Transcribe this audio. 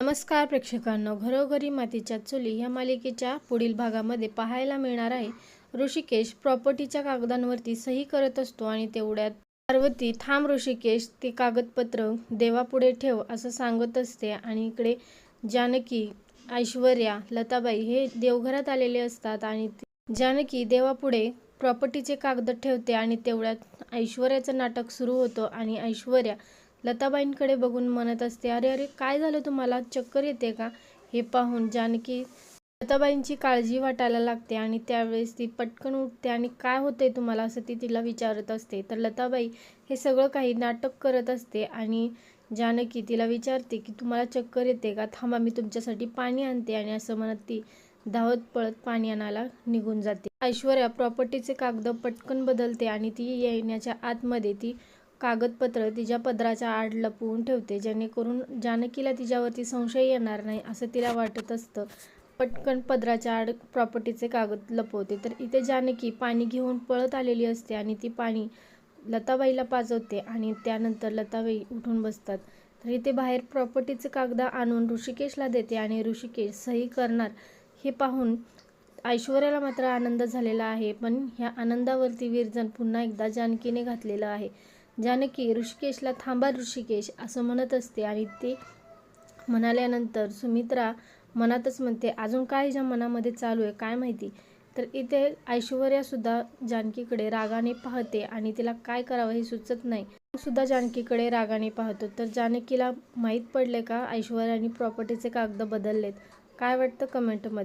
नमस्कार प्रेक्षकांनो घरोघरी मातीच्या चुली या मालिकेच्या पुढील भागामध्ये पाहायला मिळणार आहे. ऋषिकेश प्रॉपर्टीच्या कागदांवरती सही करत असतो आणि तेवढ्यात पार्वती थांब ऋषिकेश ते कागदपत्र देवापुढे ठेव असं सांगत असते. आणि इकडे जानकी ऐश्वर्या लताबाई हे देवघरात आलेले असतात आणि जानकी देवापुढे प्रॉपर्टीचे कागद ठेवते आणि तेवढ्यात ऐश्वर्याचं नाटक सुरू होतं आणि ऐश्वर्या लताबाईंकडे बघून म्हणत असते अरे अरे काय झालं तुम्हाला? चक्कर येते का? हे पाहून जानकी लताबाईंची काळजी वाटायला लागते आणि त्यावेळेस ती पटकन उठते आणि काय होतंय तुम्हाला? असं ती तिला विचारत असते. तर लताबाई हे सगळं काही नाटक करत असते आणि जानकी तिला विचारते की तुम्हाला चक्कर येते का? थांबा मी तुमच्यासाठी पाणी आणते. आणि असं म्हणत ती धावत पळत पाणी आणायला निघून जाते. ऐश्वर्या प्रॉपर्टीचे कागद पटकन बदलते आणि ती येण्याच्या आतमध्ये ती कागदपत्र तिच्या पदराच्या आड लपवून ठेवते. जेणेकरून जानकीला तिच्यावरती संशय येणार नाही असं तिला वाटत असतं. पटकन पदराच्या आड प्रॉपर्टीचे कागद लपवते. तर इथे जानकी पाणी घेऊन पळत आलेली असते आणि ती पाणी लताबाईला पाजवते आणि त्यानंतर लताबाई उठून बसतात. तर इथे बाहेर प्रॉपर्टीचे कागद आणून ऋषिकेशला देते आणि ऋषिकेश सही करणार हे पाहून ऐश्वर्याला मात्र आनंद झालेला आहे. पण ह्या आनंदावरती विरजन पुन्हा एकदा जानकीने घातलेलं आहे. जानकी ऋषिकेशला थांबा ऋषिकेश असं म्हणत असते. आणि ते म्हणाल्यानंतर सुमित्रा मनातच म्हणते अजून काय ज्या मनामध्ये चालू आहे? काय माहिती? तर इथे ऐश्वर्यासुद्धा जानकीकडे रागाने पाहते आणि तिला काय करावं हे सुचत नाही. सुद्धा जानकीकडे रागाने पाहतो. तर जानकीला माहीत पडले का ऐश्वर्याने प्रॉपर्टीचे कागद बदललेत? काय वाटतं कमेंटमध्ये